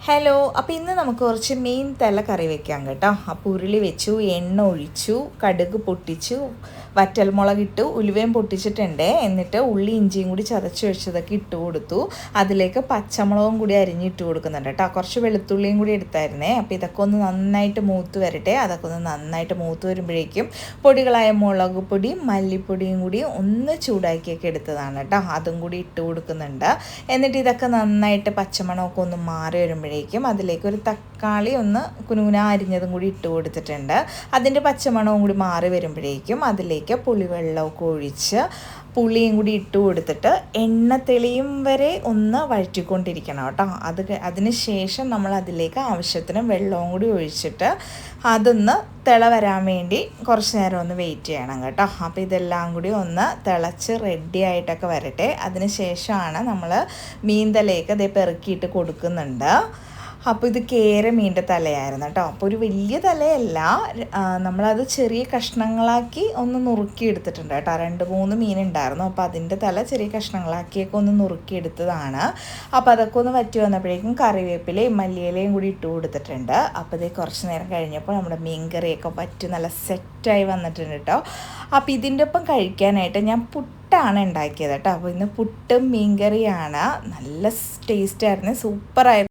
Hello അപ്പോൾ ഇന്ന് നമുക്ക് കുറച്ച് മീൻ തല കറി വെക്കാം കേട്ടോ. അപ്പോൾ ഉരുളി വെച്ചു എണ്ണ ഒഴിച്ചു കടുക് പൊട്ടിച്ചു വറ്റൽമുളക് ഇട്ടു ഉലുവയും പൊട്ടിച്ചിട്ടുണ്ട്. എന്നിട്ട് ഉള്ളി ഇഞ്ചിയും കൂടി ചതച്ച് വെച്ചതൊക്കെ ഇട്ട് കൊടുത്തു. അതിലേക്ക് പച്ചമുളകും കൂടി അരിഞ്ഞിട്ട് കൊടുക്കുന്നുണ്ട് കേട്ടോ. കുറച്ച് വെളുത്തുള്ളിയും കൂടി എടുത്തായിരുന്നേ. അപ്പോൾ ഇതൊക്കെ ഒന്ന് നന്നായിട്ട് മൂത്ത് വരട്ടെ. അതൊക്കെ ഒന്ന് നന്നായിട്ട് മൂത്ത് വരുമ്പോഴേക്കും പൊടികളായ മുളക് പൊടി മല്ലിപ്പൊടിയും കൂടി ഒന്ന് ചൂടാക്കിയൊക്കെ എടുത്തതാണ് കേട്ടോ. അതും കൂടി ഇട്ട് കൊടുക്കുന്നുണ്ട്. എന്നിട്ട് ഇതൊക്കെ നന്നായിട്ട് പച്ചമണമൊക്കെ ഒന്ന് മാറി വരുമ്പോഴേക്കും അതിലേക്ക് ഒരു തക്കാളി ഒന്ന് കുനുകുന അരിഞ്ഞതും കൂടി ഇട്ട് കൊടുത്തിട്ടുണ്ട്. അതിന്റെ പച്ചമണവും കൂടി മാറി വരുമ്പോഴേക്കും അതിലേക്ക് പുളിവെള്ളമൊക്കെ ഒഴിച്ച് പുളിയും കൂടി ഇട്ട് കൊടുത്തിട്ട് എണ്ണ തെളിയും വരെ ഒന്ന് വഴറ്റിക്കൊണ്ടിരിക്കണം കേട്ടോ. അത് അതിന് ശേഷം നമ്മൾ അതിലേക്ക് ആവശ്യത്തിന് വെള്ളവും കൂടി ഒഴിച്ചിട്ട് അതൊന്ന് തിള വരാൻ വേണ്ടി കുറച്ച് നേരം ഒന്ന് വെയിറ്റ് ചെയ്യണം കേട്ടോ. അപ്പോൾ ഇതെല്ലാം കൂടി ഒന്ന് തിളച്ച് റെഡി ആയിട്ടൊക്കെ വരട്ടെ. അതിന് ശേഷമാണ് നമ്മൾ മീൻതലയൊക്കെ ഇതേ പെറുക്കിയിട്ട് കൊടുക്കുന്നുണ്ട്. അപ്പോൾ ഇത് കേര മീന്റെ തലയായിരുന്നു കേട്ടോ. അപ്പോൾ ഒരു വലിയ തലയല്ല നമ്മളത് ചെറിയ കഷ്ണങ്ങളാക്കി ഒന്ന് നുറുക്കി എടുത്തിട്ടുണ്ട് കേട്ടോ. രണ്ട് മൂന്ന് മീൻ ഉണ്ടായിരുന്നു അപ്പോൾ അതിന്റെ തല ചെറിയ കഷ്ണങ്ങളാക്കിയൊക്കെ ഒന്ന് നുറുക്കി എടുത്തതാണ് അപ്പോൾ അതൊക്കെ ഒന്ന് വറ്റി വന്നപ്പോഴേക്കും കറിവേപ്പിലയും മല്ലിയിലയും കൂടി ഇട്ട് കൊടുത്തിട്ടുണ്ട്. അപ്പോൾ ഇത് കുറച്ച് നേരം കഴിഞ്ഞപ്പോൾ നമ്മുടെ മീൻ കറിയൊക്കെ വറ്റി നല്ല സെറ്റായി വന്നിട്ടുണ്ട് കേട്ടോ. അപ്പോൾ ഇതിന്റെ ഒപ്പം കഴിക്കാനായിട്ട് ഞാൻ പുട്ടാണ് ഉണ്ടാക്കിയത് കേട്ടോ. അപ്പോൾ ഇന്ന് പുട്ടും മീൻകറിയാണ് നല്ല ടേസ്റ്റായിരുന്നു സൂപ്പറായിരുന്നു.